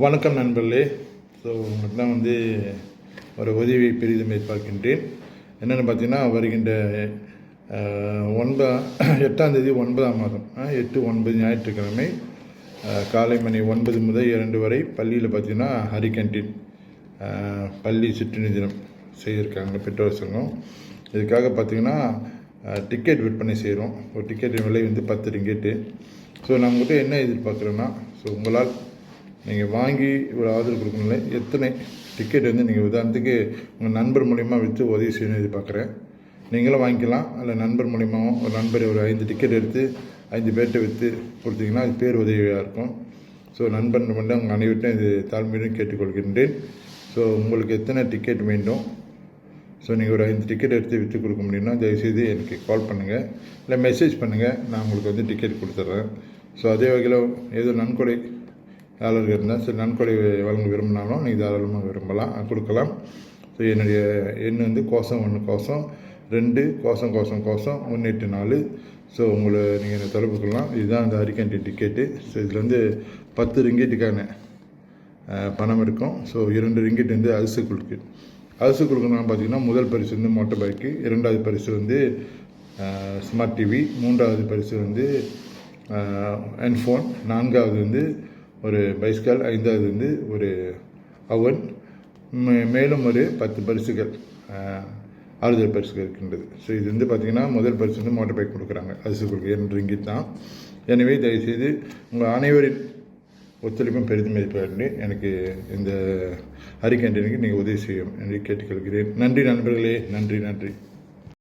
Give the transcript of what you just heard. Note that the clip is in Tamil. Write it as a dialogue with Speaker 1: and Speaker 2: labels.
Speaker 1: வணக்கம் நண்பர்களே. ஸோ உங்களுக்கு தான் வந்து ஒரு உதவி பெரிதும் எதிர்பார்க்கின்றேன். என்னென்னு பார்த்தீங்கன்னா வருகின்ற ஒன்பதாம் எட்டாந்தேதி எட்டாம் தேதி ஒன்பதாம் மாதம். எட்டு ஒன்பது ஞாயிற்றுக்கிழமை காலை மணி ஒன்பது முதல் இரண்டு வரை பள்ளியில் பார்த்தீங்கன்னா ஹரி கேன்டீன் பள்ளி சிற்றுண்டி தினம் செய்திருக்காங்க பெற்றோர் சங்கம். இதுக்காக பார்த்தீங்கன்னா டிக்கெட் விற்பனை செய்கிறோம் ஒரு டிக்கெட்டின் விலை வந்து பத்து ரிங்கெட்டு. ஸோ நான் என்ன எதிர்பார்க்குறோன்னா ஸோ உங்களால் நீங்கள் வாங்கி ஒரு ஆதரவு கொடுக்கணும்ல எத்தனை டிக்கெட் வந்து நீங்கள் உதாரணத்துக்கு உங்கள் நண்பர் மூலிமா விற்று உதவி செய்யணும்னு எதிர்பார்க்குறேன். நீங்களும் வாங்கிக்கலாம் அல்ல நண்பர் மூலியமாகவும் ஒரு நண்பர் ஒரு ஐந்து டிக்கெட் எடுத்து ஐந்து பேர்கிட்ட விற்று கொடுத்தீங்கன்னா அது பேர் உதவியாக இருக்கும். ஸோ நண்பன் மட்டும் உங்கள் அனைவரும் இது தாழ்மையுடன் கேட்டுக்கொள்கின்றேன். ஸோ உங்களுக்கு எத்தனை டிக்கெட் வேண்டும்? ஸோ நீங்கள் ஒரு ஐந்து டிக்கெட் எடுத்து விற்று கொடுக்க முடியும்னா தயவுசெய்து எனக்கு கால் பண்ணுங்கள் இல்லை மெசேஜ் பண்ணுங்கள் நான் உங்களுக்கு வந்து டிக்கெட் கொடுத்துட்றேன் ஸோ அதே வகையில் ஏதோ நன்கொடை டாலருக்கு இருந்தால் சரி நன்கொடை வழங்க விரும்பினாலும் நீங்கள் தாராளமாக விரும்பலாம் கொடுக்கலாம். ஸோ என்னுடைய எண் வந்து கோசம் ஒன்று கோசம் ரெண்டு கோசம் கோசம் கோசம் ஒன்று எட்டு நாலு. ஸோ உங்களை நீங்கள் என்னை தொடர்பு கொள்ளலாம். இதுதான் அந்த அரிக்கண்டி டிக்கெட்டு ஸோ இதில் வந்து பத்து ரிங்கெட்டுக்கான பணம் இருக்கும். ஸோ இரண்டு ரிங்கெட் வந்து அரிசி குழுக்கு. அரிசி குழுக்கணும் பார்த்தீங்கன்னா முதல் பரிசு வந்து மோட்டர் பைக்கு இரண்டாவது பரிசு வந்து ஸ்மார்ட் டிவி மூன்றாவது பரிசு வந்து ஹெட்ஃபோன் நான்காவது வந்து ஒரு பைஸ்கால் ஐந்தாவது வந்து ஒரு அவன் மே- மேலும் ஒரு பத்து பரிசுகள் ஆறுதல் பரிசுகள் இருக்கின்றது. ஸோ இது வந்து பார்த்திங்கன்னா முதல் பரிசு வந்து மோட்டர் பைக் கொடுக்குறாங்க அரசு கொடுக்க இங்கே தான். எனவே தயவுசெய்து உங்கள் அனைவரின் ஒத்துழைப்பும் பெரிதும் மதிப்பாக எனக்கு இந்த ஹரிகேண்டனுக்கு நீங்கள் உதவி செய்யும் என்று கேட்டுக்கொள்கிறேன். நன்றி நண்பர்களே. நன்றி நன்றி.